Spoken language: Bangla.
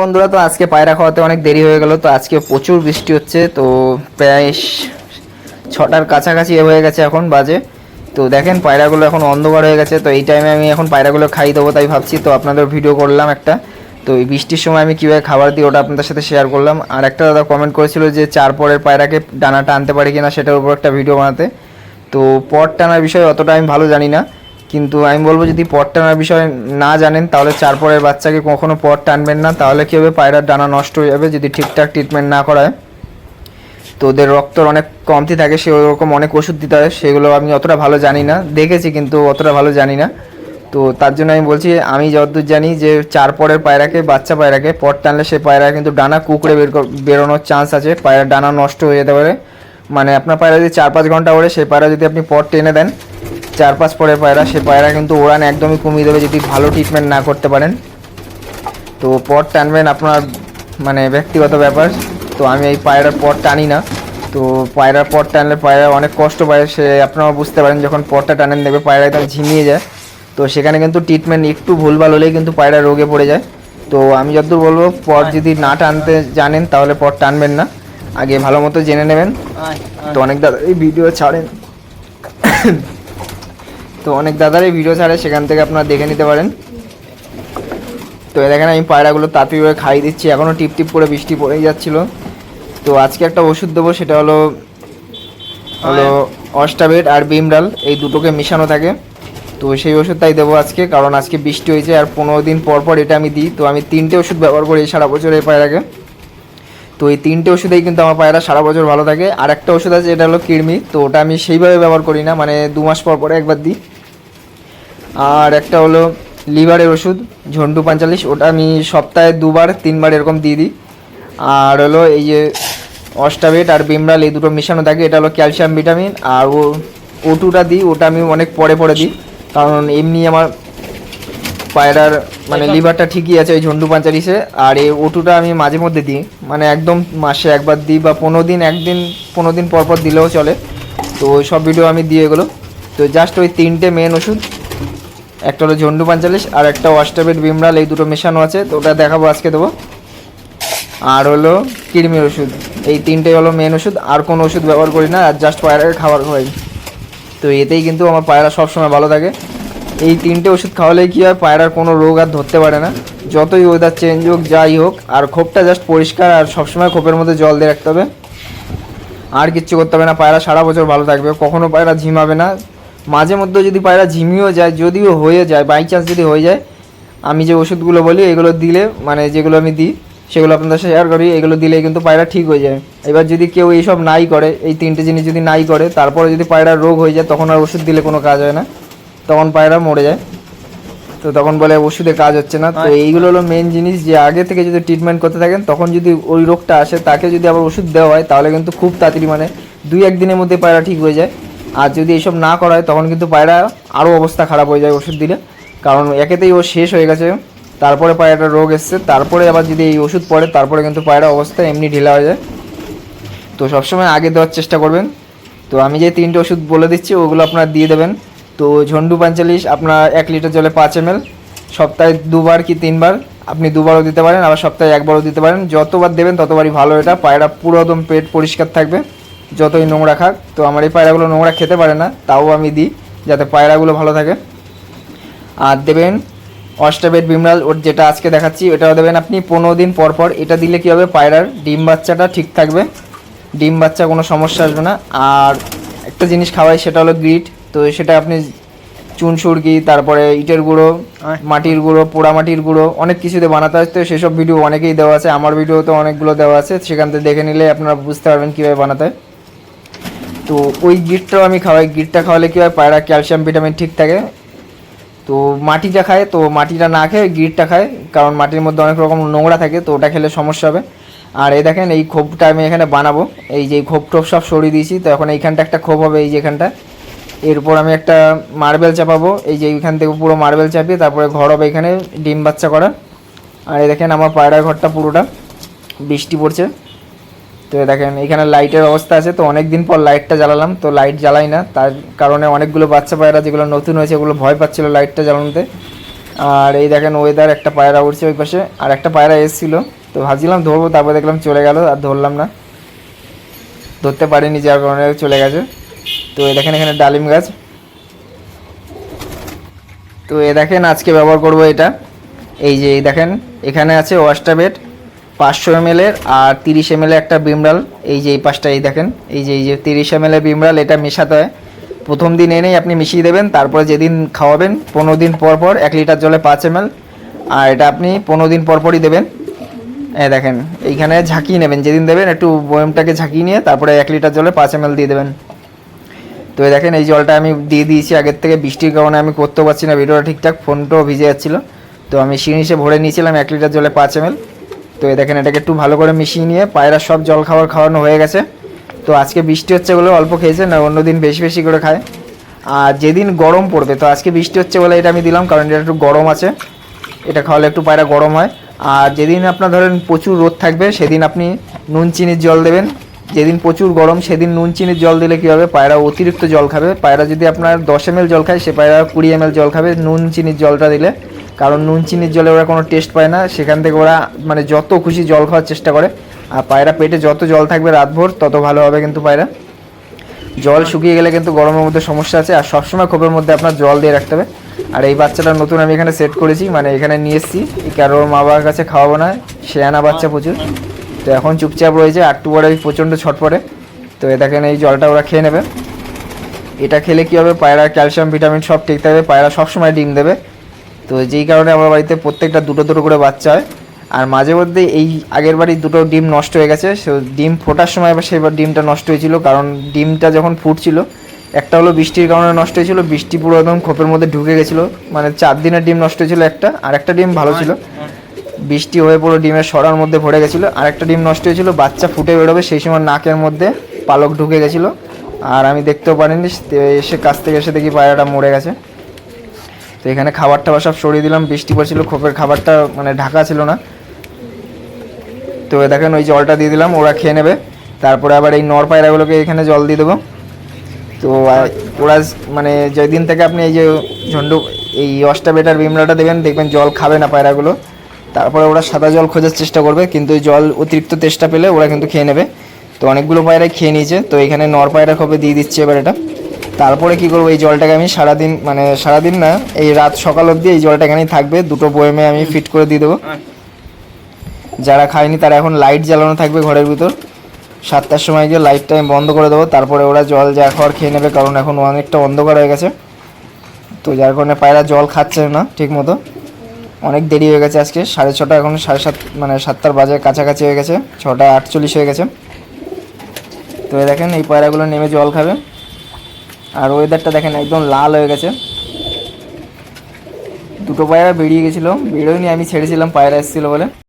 বন্ধুরা, তো আজকে পায়রা খাওয়াতে অনেক দেরি হয়ে গেল, তো আজকে প্রচুর বৃষ্টি হচ্ছে, তো প্রায় ছটার কাছাকাছি হয়ে গেছে এখন বাজে। তো দেখেন, পায়রাগুলো এখন অন্ধকার হয়ে গেছে, তো এই টাইমে আমি এখন পায়রাগুলো খাই দেবো, তাই ভাবছি, তো আপনাদের ভিডিও করলাম একটা। তো এই বৃষ্টির সময় আমি কীভাবে খাবার দিই, ওটা আপনাদের সাথে শেয়ার করলাম। আর একটা দাদা কমেন্ট করেছিল যে চার পরের পায়রাকে ডানাটা আনতে পারি কিনা, সেটার উপর একটা ভিডিও বানাতে। তো পট টানার বিষয়ে অতটা আমি ভালো জানি না। কিন্তু আমি বলব যদি পট টানার বিষয়ে না জানেন, তাহলে চার পরের বাচ্চাকে কখনো পট টানবেন না। তাহলে কী হবে? পায়রার ডানা নষ্ট হয়ে যাবে যদি ঠিকঠাক ট্রিটমেন্ট না করায়। তো ওদের রক্তর অনেক কমতি থাকে, সে ওরকম অনেক ওষুধ দিতে হয়, সেগুলো আমি অতটা ভালো জানি না। দেখেছি কিন্তু অতটা ভালো জানি না। তো তার জন্য আমি বলছি, আমি যতদূর জানি যে চার পরের পায়রাকে, বাচ্চা পায়রাকে পট টানলে সে পায়রা কিন্তু ডানা কুকড়ে বের বেরোনোর চান্স আছে। পায়রার ডানা নষ্ট হয়ে যেতে পারে। মানে আপনার পায়রা যদি চার পাঁচ ঘণ্টা ওড়ে সেই পায়রা যদি আপনি পট টেনে দেন চার পাঁচ পরের পায়রা সে পায়রা কিন্তু ওড়ান একদমই কমিয়ে দেবে যদি ভালো ট্রিটমেন্ট না করতে পারেন। তো পট টানবেন আপনার মানে ব্যক্তিগত ব্যাপার। তো আমি এই পায়রার পট টানি না। তো পায়রার পট টানলে পায়রা অনেক কষ্ট পায় সে আপনারাও বুঝতে পারেন যখন পটটা টানেন দেবে পায়রা একদম ঝিমিয়ে যায়। তো সেখানে কিন্তু ট্রিটমেন্ট একটু ভুলভাল হলেই কিন্তু পায়রা রোগে পড়ে যায়। তো আমি যতদূর বলব পট যদি না টানতে জানেন তাহলে পট টানবেন না। আগে ভালো মতো জেনে নেবেন। তো অনেক দাদা এই ভিডিও ছাড়েন। তো অনেক দাদারই ভিডিও ছাড়ে, সেখান থেকে আপনারা দেখে নিতে পারেন। তো দেখেন, আমি পায়রাগুলো তাড়াতাড়ি করে খাইয়ে দিচ্ছি। এখনও টিপ টিপ করে বৃষ্টি পড়েই যাচ্ছিল। তো আজকে একটা ওষুধ দেবো, সেটা হলো হলো অস্টাবেট আর বিমডাল এই দুটোকে মেশানো থাকে। তো সেই ওষুধটাই দেবো আজকে, কারণ আজকে বৃষ্টি হয়েছে আর পনেরো দিন পর পর এটা আমি দিই। তো আমি তিনটে ওষুধ ব্যবহার করি সারা বছর এই পায়রাকে। তো এই তিনটে ওষুধেই কিন্তু আমার পায়রা সারা বছর ভালো থাকে। আর একটা ওষুধ আছে, এটা হলো কৃমি। তো ওটা আমি সেইভাবে ব্যবহার করি না মানে দু মাস পর পরে একবার দিই। আর একটা হলো লিভারের ওষুধ ঝন্টু পঁয়তাল্লিশ ওটা আমি সপ্তাহে দুবার তিনবার এরকম দিয়ে দিই। আর হলো এই যে অস্টাবেট আর বিমরাল এই দুটো মেশানো থাকে এটা হলো ক্যালসিয়াম ভিটামিন আর ও ওটুটা দিই ওটা আমি অনেক পরে পরে দিই। কারণ এমনি আমার পায়রার মানে লিভারটা ঠিকই আছে ওই ঝন্ডু পাঞ্চালিশে আর এই ওটুটা আমি মাঝে মধ্যে দিই। মানে একদম মাসে একবার দিই বা পনেরো দিন একদিন পনেরো দিন পর পর দিলেও চলে। তো ওই সব ভিডিও আমি দিয়ে এগুলো তো জাস্ট ওই তিনটে মেন ওষুধ। একটা হলো ঝন্ডু পঞ্চালিশ আর একটা ওয়াস্টাবেট বিমরাল, এই দুটো মেশানো আছে, তো ওটা দেখাবো, আজকে দেবো। আর হলো কৃমির ওষুধ, এই তিনটে হলো মেন ওষুধ, আর কোনো ওষুধ ব্যবহার করি না, আর জাস্ট পায়রাকে খাবার খাওয়াই তো এতেই কিন্তু আমার পায়রা সবসময় ভালো থাকে। এই তিনটে ওষুধ খাওয়ালেই কী হয়, পায়রার কোনো রোগ আর ধরতে পারে না। যতই ওয়েদার চেঞ্জ হোক, যাই হোক, আর খোপটা জাস্ট পরিষ্কার, আর সবসময় খোপের মধ্যে জল দিয়ে রাখতে হবে। আর কিচ্ছু করতে হবে না, পায়রা সারা বছর ভালো থাকবে কখনও পায়রা ঝিমাবে না। মাঝে মধ্যে যদি পায়রা ঝিমিয়েও যায় যদিও হয়ে যায় বাই চান্স যদি হয়ে যায় আমি যে ওষুধগুলো বলি এগুলো দিলে মানে যেগুলো আমি দিই সেগুলো আপনাদের সাথে শেয়ার করি এগুলো দিলে কিন্তু পায়রা ঠিক হয়ে যায়। এবার যদি কেউ এইসব নাই করে এই তিনটে জিনিস যদি নাই করে তারপরে যদি পায়রার রোগ হয়ে যায় তখন আর ওষুধ দিলে কোনো কাজ হয় না। তখন পায়রা মরে যায়। তো তখন বলে ওষুধে কাজ হচ্ছে না। তো এইগুলো হলো মেন জিনিস যে আগে থেকে যদি ট্রিটমেন্ট করতে থাকেন তখন যদি ওই রোগটা আসে তাকে যদি আবার ওষুধ দেওয়া হয় তাহলে কিন্তু খুব তাড়াতাড়ি মানে দুই একদিনের মধ্যে পায়রা ঠিক হয়ে যায়। আর যদি এইসব না করা হয় তখন কিন্তু পায়রা আরও অবস্থা খারাপ হয়ে যায় ওষুধ দিলে। কারণ একেতেই ও শেষ হয়ে গেছে। তারপরে পায়রাটা রোগ এসছে। তারপরে আবার যদি এই ওষুধ পড়ে, তারপরে কিন্তু পায়রা অবস্থা এমনি ঢিলা হয়ে যায়। তো সবসময় আগে দেওয়ার চেষ্টা করবেন। তো আমি যে তিনটে ওষুধ বলে দিচ্ছি, ওগুলো আপনার দিয়ে দেবেন। তো ঝন্ডু পঁয়তাল্লিশ আপনার এক লিটার জলে পাঁচ এম সপ্তাহে দুবার কি তিনবার, আপনি দুবারও দিতে পারেন, আবার সপ্তাহে একবারও দিতে পারেন। যতবার দেবেন ততবারই ভালো। এটা পায়রা পুরো একদম পেট পরিষ্কার থাকবে। যতই নোংরা খাক তো আমার এই পায়রাগুলো নোংরা খেতে পারে না তাও আমি দিই যাতে পায়রাগুলো ভালো থাকে। আর দেবেন অস্টাবেট বিমরাল ওর যেটা আজকে দেখাচ্ছি ওটাও দেবেন আপনি পনেরো দিন পর পর এটা দিলে কী হবে পায়রার ডিম বাচ্চাটা ঠিক থাকবে। ডিম বাচ্চা কোনো সমস্যা আসবে না। আর একটা জিনিস খাওয়াই সেটা হলো গ্রিট তো সেটা আপনি চুন সুরকি তারপরে ইটের গুঁড়ো মাটির গুঁড়ো পোড়া মাটির গুঁড়ো অনেক কিছুতে বানাতে হয়। তো সেসব ভিডিও অনেকেই দেওয়া আছে আমার ভিডিও তো অনেকগুলো দেওয়া আছে সেখান থেকে দেখে নিলে আপনারা বুঝতে পারবেন কীভাবে বানাতে হয়। তো ওই গিটটাও আমি খাওয়াই। গিটটা খাওয়ালে কী হয়, পায়রা ক্যালসিয়াম, ভিটামিন ঠিক থাকে। তো মাটিটা খায়, তো মাটিটা না খেয়ে গিটটা খায়, কারণ মাটির মধ্যে অনেক রকম নোংরা থাকে, তো ওটা খেলে সমস্যা হবে। আর এই দেখেন, এই খোপটা আমি এখানে বানাবো। এই যে খোপ টোপ সব সরিয়ে দিয়েছি, তো এখন এইখানটা একটা খোপ হবে, এই যে এখানটা। এরপর আমি একটা মার্বেল চাপাবো। এই যে এইখান থেকে পুরো মার্বেল চাপিয়ে তারপরে ঘর হবে এখানে, ডিম বাচ্চা করা আর এই দেখেন, আমার পায়রার ঘরটা পুরোটা বৃষ্টি পড়ছে। তো দেখেন, এখানে লাইটের অবস্থা আছে, তো অনেক দিন পর লাইটটা জ্বালালাম, তো লাইট জ্বালাই না। তার কারণে অনেকগুলো বাচ্চা পায়রা যেগুলো নতুন হয়েছে ওগুলো ভয় পাচ্ছিলো লাইটটা জ্বালানোতে। আর এই দেখেন ওয়েদার একটা পায়রা উঠছে ওই পাশে, আর একটা পায়রা এসেছিল। তো ভাবছিলাম ধরবো, তারপর দেখলাম চলে গেল, আর ধরলাম না। ধরতে পারিনি, যার কারণে চলে গেছে। তো এই দেখেন, এখানে ডালিম গাছ। তো এ দেখেন, আজকে ব্যবহার করব এটা। এই যে, এই দেখেন, এখানে আছে ওয়াস্টাবেট পাঁচশো এম এর আর তিরিশ এম একটা বিমরাল। এই যে এই পাঁচটা এই দেখেন, এই যে এই যে তিরিশ এম এর বিমরাল, এটা মেশাতে হয়। প্রথম দিন এনেই আপনি মিশিয়ে দেবেন, তারপরে যেদিন খাওয়াবেন, পনেরো দিন পর পর এক লিটার জলে পাঁচ এম আর এটা আপনি পনেরো দিন পর পরই দেবেন। এই দেখেন, এইখানে ঝাঁকিয়ে নেবেন, যেদিন দেবেন একটু বয়মটাকে ঝাঁকিয়ে নিয়ে তারপরে এক লিটার জলে পাঁচ এম দিয়ে দেবেন। তো দেখেন, এই জলটা আমি দিয়ে দিয়েছি আগের থেকে, বৃষ্টির কারণে আমি করতে পারছি না, ভিডিওটা ঠিকঠাক, ফোনটাও ভিজে যাচ্ছিল। তো আমি সিনিসে ভরে নিয়েছিলাম এক লিটার জলে পাঁচ এম তো এই দেখেন, এটাকে একটু ভালো করে মিশিয়ে নিয়ে পায়রা সব জল খাবার খাওয়ানো হয়ে গেছে। তো আজকে বৃষ্টি হচ্ছে বলে অল্প খেয়েছে, না অন্যদিন বেশি বেশি করে খায়। আর যেদিন গরম পড়বে, তো আজকে বৃষ্টি হচ্ছে বলে এটা আমি দিলাম, কারণ এটা একটু গরম আছে। এটা খাওয়ালে একটু পায়রা গরম হয়। আর যেদিন আপনার ধরেন প্রচুর রোদ থাকবে, সেদিন আপনি নুন, চিনির জল দেবেন। যেদিন প্রচুর গরম, সেদিন নুন, চিনির জল দিলে কী হবে? পায়রা অতিরিক্ত জল খাবে। পায়রা যদি আপনার দশ এম জল খায়, সে পায়রা কুড়ি এম জল খাবে নুন, চিনির জলটা দিলে। কারণ নুন, চিনির জলে ওরা কোনো টেস্ট পায় না। সেখান থেকে ওরা মানে যত খুশি জল খাওয়ার চেষ্টা করে। আর পায়রা পেটে যত জল থাকবে রাতভর, তত ভালো হবে কিন্তু পায়রা। জল শুকিয়ে গেলে কিন্তু গরমের মধ্যে সমস্যা আছে। আর সবসময় খোপের মধ্যে আপনার জল দিয়ে রাখতে হবে। আর এই বাচ্চাটা নতুন আমি এখানে সেট করেছি মানে এখানে নিয়ে এসেছি। ওর মা বাবার কাছে খাওয়াবো না। শেয়ানা বাচ্চা প্রচুর। তো এখন চুপচাপ রয়েছে। একটু পরে ওই প্রচণ্ড ছটপটে। তো দেখেন এই জলটা ওরা খেয়ে নেবে। এটা খেলে কী হবে? পায়রা ক্যালসিয়াম ভিটামিন সব ঠিক থাকবে। পায়রা সবসময় ডিম দেবে। তো যেই কারণে আমার বাড়িতে প্রত্যেকটা দুটো দুটো করে বাচ্চা হয়। আর মাঝে মধ্যে এই আগের বাড়ি দুটো ডিম নষ্ট হয়ে গেছে, সে ডিম ফোটার সময় আবার সেবার ডিমটা নষ্ট হয়েছিল, কারণ ডিমটা যখন ফুটছিল, একটা হলো বৃষ্টির কারণে নষ্ট হয়েছিল, বৃষ্টি পুরো একদম খোপের মধ্যে ঢুকে গেছিল মানে চার দিনের ডিম নষ্ট হয়েছিল একটা, আর একটা ডিম ভালো ছিল। বৃষ্টি হয়ে পুরো ডিমের সরার মধ্যে ভরে গেছিল, আর একটা ডিম নষ্ট হয়েছিল, বাচ্চা ফুটে বেরোবে, সেই সময় নাকের মধ্যে পালক ঢুকে গেছিল। আর আমি দেখতেও পারিনি এসে কাছ থেকে এসে দেখি পায়রাটা মরে গেছে। তো এখানে খাবার টাবার সব সরিয়ে দিলাম, বৃষ্টি পড়ছিল, খোপের খাবারটা মানে ঢাকা ছিল না। তো দেখেন ওই জলটা দিয়ে দিলাম, ওরা খেয়ে নেবে। তারপরে আবার এই নর পায়রাগুলোকে এখানে জল দিয়ে দেবো। তো ওরা মানে যেদিন থেকে আপনি এই যে ঝন্ডু, এই অষ্টা বেটার বিমলাটা দেবেন, দেখবেন জল খাবে না পায়রাগুলো। তারপরে ওরা সাদা জল খোঁজার চেষ্টা করবে, কিন্তু জল অতিরিক্ত তেষ্টা পেলে ওরা কিন্তু খেয়ে নেবে। তো অনেকগুলো পায়রাই খেয়ে নিয়েছে। তো এখানে নর পায়রা খোপে দিয়ে দিচ্ছে এবার এটা। তারপরে কি করব এই জলটাকে আমি সারাদিন মানে সারাদিন না এই রাত সকাল অবধি এই জলটা এখানেই থাকবে দুটো বয়েমে আমি ফিট করে দিয়ে দেবো। যারা খায়নি তারা এখন লাইট জ্বালানো থাকবে ঘরের ভিতর। সাতটার সময় গিয়ে লাইটটা আমি বন্ধ করে দেবো তারপরে ওরা জল যা খাওয়ার খেয়ে নেবে কারণ এখন অনেকটা অন্ধকার হয়ে গেছে। তো যার কারণে পায়রা জল খাচ্ছে না ঠিক মতো অনেক দেরি হয়ে গেছে আজকে সাড়ে ছটা এখন সাড়ে সাত মানে সাতটার বাজে কাছাকাছি হয়ে গেছে ছটা আটচল্লিশ হয়ে গেছে। তো দেখেন এই পায়রাগুলো নেমে জল খাবে। আর ওয়েদারটা দেখেন, একদম লাল হয়ে গেছে। দুটো পায়রা বেরিয়ে গেছিল। বেরোয়নি, আমি ছেড়েছিলাম, পায়রা এসেছিল বলে।